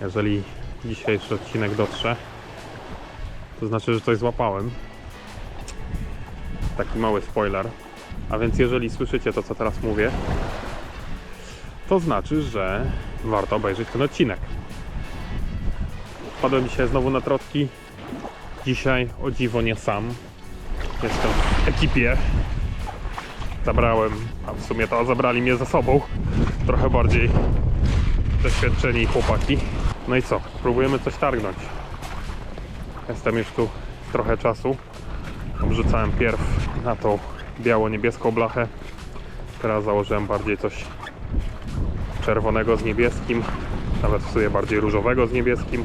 Jeżeli dzisiejszy odcinek dotrze, to znaczy, że coś złapałem. Taki mały spoiler. A więc jeżeli słyszycie to, co teraz mówię, to znaczy, że warto obejrzeć ten odcinek. Wpadłem dzisiaj znowu na trotki. Dzisiaj o dziwo nie sam. Jestem w ekipie. Zabrałem, a w sumie to zabrali mnie ze sobą. Trochę bardziej doświadczeni chłopaki. No i co? Próbujemy coś targnąć. Jestem już tu trochę czasu. Obrzucałem pierw na tą biało-niebieską blachę. Teraz założyłem bardziej coś czerwonego z niebieskim. Nawet w sumie bardziej różowego z niebieskim.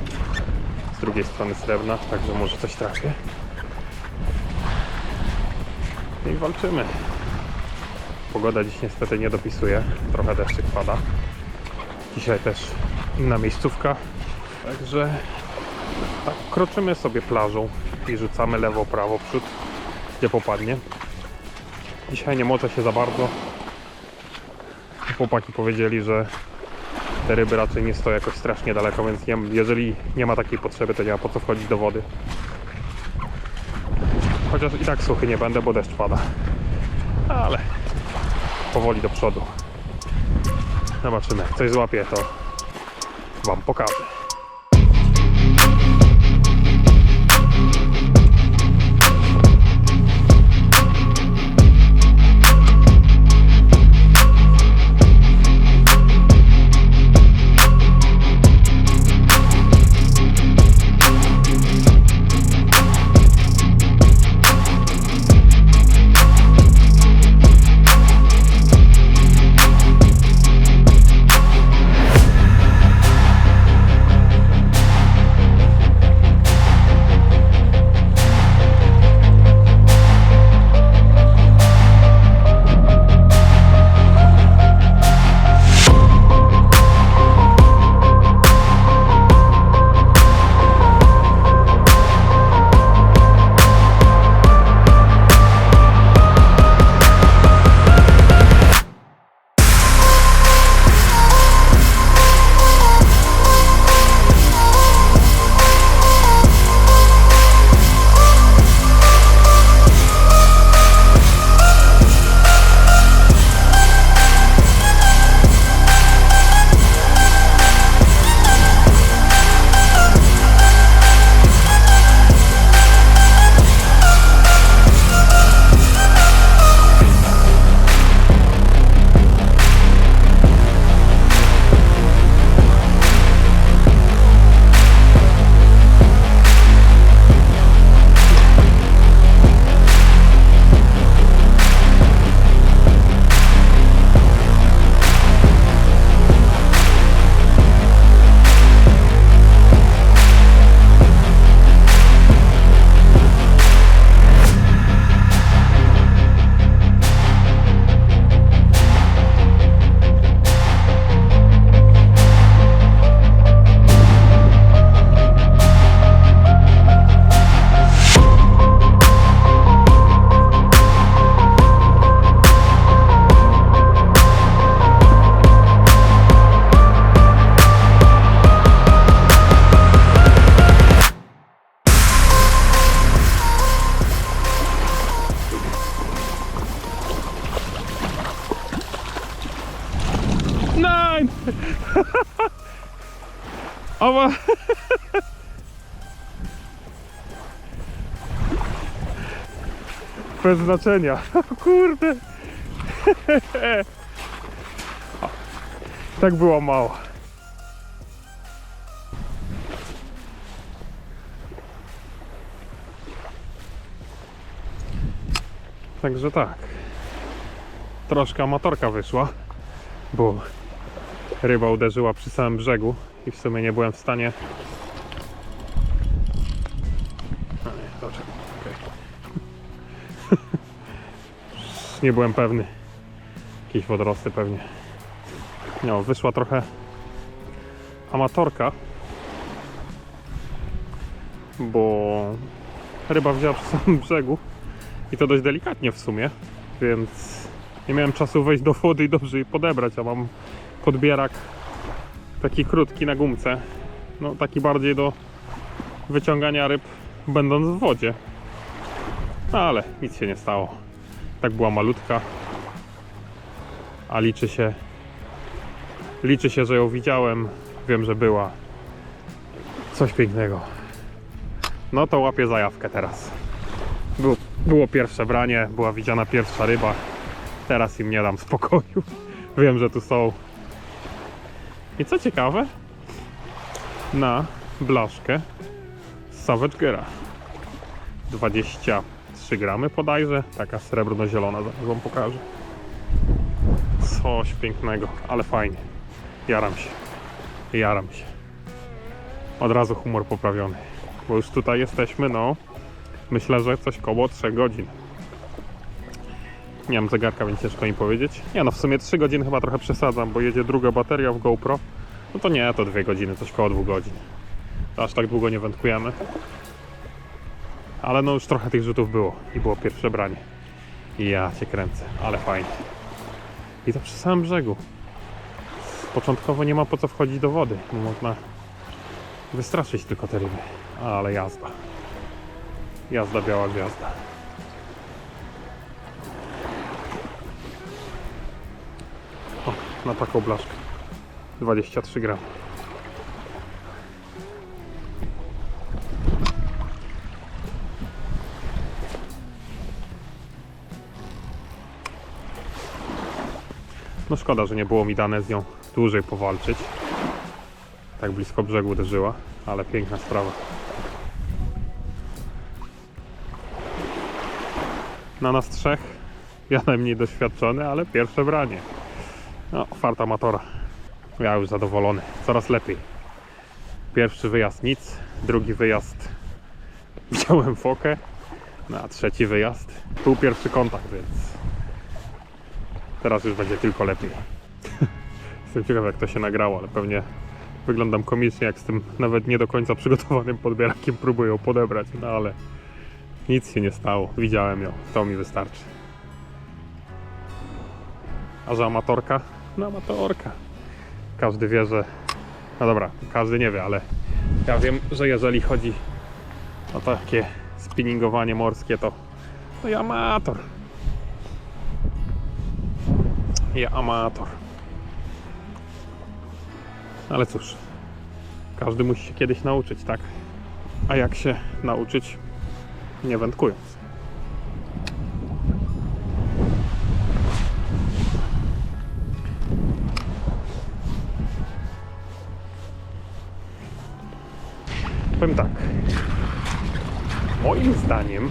Z drugiej strony srebrna, także może coś trafię. I walczymy. Pogoda dziś niestety nie dopisuje. Trochę deszczyk pada. Dzisiaj też inna miejscówka. Także tak kroczymy sobie plażą i rzucamy lewo, prawo, przód, gdzie popadnie. Dzisiaj nie moczę się za bardzo. Chłopaki powiedzieli, że te ryby raczej nie stoją jakoś strasznie daleko, więc nie, jeżeli nie ma takiej potrzeby, to nie ma po co wchodzić do wody. Chociaż i tak suchy nie będę, bo deszcz pada. Ale powoli do przodu. Zobaczymy. Jak coś złapię, to Wam pokażę. Aber. Bez znaczenia. Kurde. Tak było mało. Także tak. Troszkę amatorka wyszła, bo ryba uderzyła przy samym brzegu i w sumie nie byłem w stanie. Nie, nie byłem pewny. Jakieś wodorosty pewnie. No, wyszła trochę amatorka, bo ryba wzięła przy samym brzegu i to dość delikatnie w sumie, więc nie miałem czasu wejść do wody i dobrze jej podebrać, a mam podbierak taki krótki na gumce No taki bardziej do wyciągania ryb będąc w wodzie. No, ale nic się nie stało. Tak była malutka. A liczy się liczy się, że ją widziałem. Wiem, że była. Coś pięknego. No to łapię zajawkę teraz. Było, było pierwsze branie, była widziana pierwsza ryba. Teraz im nie dam spokoju. Wiem, że tu są. I co ciekawe, na blaszkę Savage Gera. 23 gramy podajże, taka srebrno-zielona, zaraz wam pokażę. Coś pięknego, ale fajnie. Jaram się. Jaram się. Od razu humor poprawiony. Bo już tutaj jesteśmy, no. Myślę, że coś koło 3 godzin. Nie mam zegarka, więc ciężko mi powiedzieć. Nie no, w sumie 3 godziny chyba trochę przesadzam, bo jedzie druga bateria w GoPro. No to nie, to 2 godziny, coś koło 2 godzin. To aż tak długo nie wędkujemy. Ale no już trochę tych rzutów było i było pierwsze branie. I ja cię kręcę, ale fajnie. I to przy samym brzegu. Początkowo nie ma po co wchodzić do wody, bo można wystraszyć tylko te ryby. Ale jazda. Jazda biała gwiazda. Na taką blaszkę. 23 gram. No szkoda, że nie było mi dane z nią dłużej powalczyć. Tak blisko brzegu uderzyła, ale piękna sprawa. Na nas trzech, ja najmniej doświadczony, ale pierwsze branie. No, fart amatora. Ja już zadowolony, coraz lepiej. Pierwszy wyjazd nic, drugi wyjazd wziąłem fokę, no a trzeci wyjazd był pierwszy kontakt, więc teraz już będzie tylko lepiej. Jestem ciekaw jak to się nagrało, ale pewnie wyglądam komicznie jak z tym nawet nie do końca przygotowanym podbierakiem próbuję ją podebrać, no ale nic się nie stało, widziałem ją, to mi wystarczy. A że amatorka? No amatorka. Każdy wie, że... No dobra, każdy nie wie, ale ja wiem, że jeżeli chodzi o takie spinningowanie morskie, to, to ja amator. Ja amator. Ale cóż, każdy musi się kiedyś nauczyć, tak? A jak się nauczyć? Nie wędkując. Powiem tak. Moim zdaniem.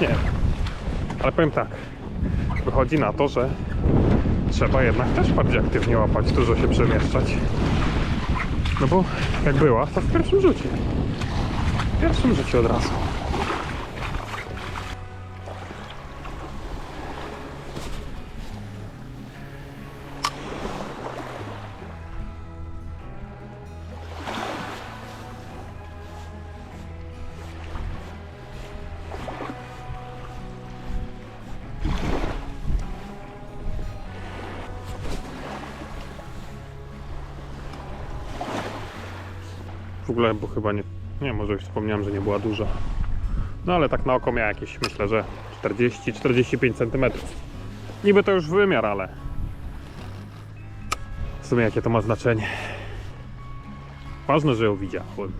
Nie. Ale powiem tak. Wychodzi na to, że trzeba jednak też bardziej aktywnie łapać, dużo się przemieszczać. No bo jak była, to w pierwszym rzucie. W pierwszym rzucie od razu. Ogóle, bo chyba nie. Nie, może już wspomniałem, że nie była duża. No ale tak na oko miała jakieś, myślę, że 40-45 cm. Niby to już wymiar, ale. W sumie jakie to ma znaczenie. Ważne, że ją widziałem.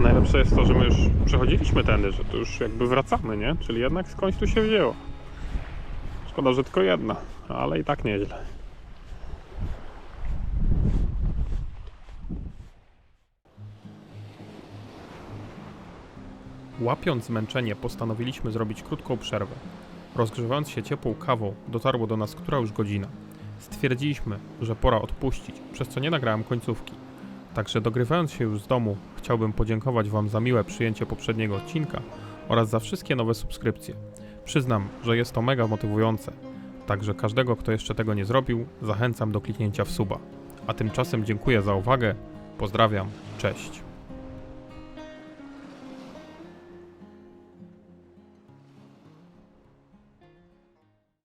Najlepsze jest to, że my już przechodziliśmy tędy, że tu już jakby wracamy, nie? Czyli jednak skądś tu się wzięło. Szkoda, że tylko jedna, ale i tak nieźle. Łapiąc zmęczenie, postanowiliśmy zrobić krótką przerwę. Rozgrzewając się ciepłą kawą, dotarło do nas która już godzina. Stwierdziliśmy, że pora odpuścić, przez co nie nagrałem końcówki. Także dogrywając się już z domu, chciałbym podziękować Wam za miłe przyjęcie poprzedniego odcinka oraz za wszystkie nowe subskrypcje. Przyznam, że jest to mega motywujące. Także każdego, kto jeszcze tego nie zrobił, zachęcam do kliknięcia w suba. A tymczasem dziękuję za uwagę, pozdrawiam, cześć.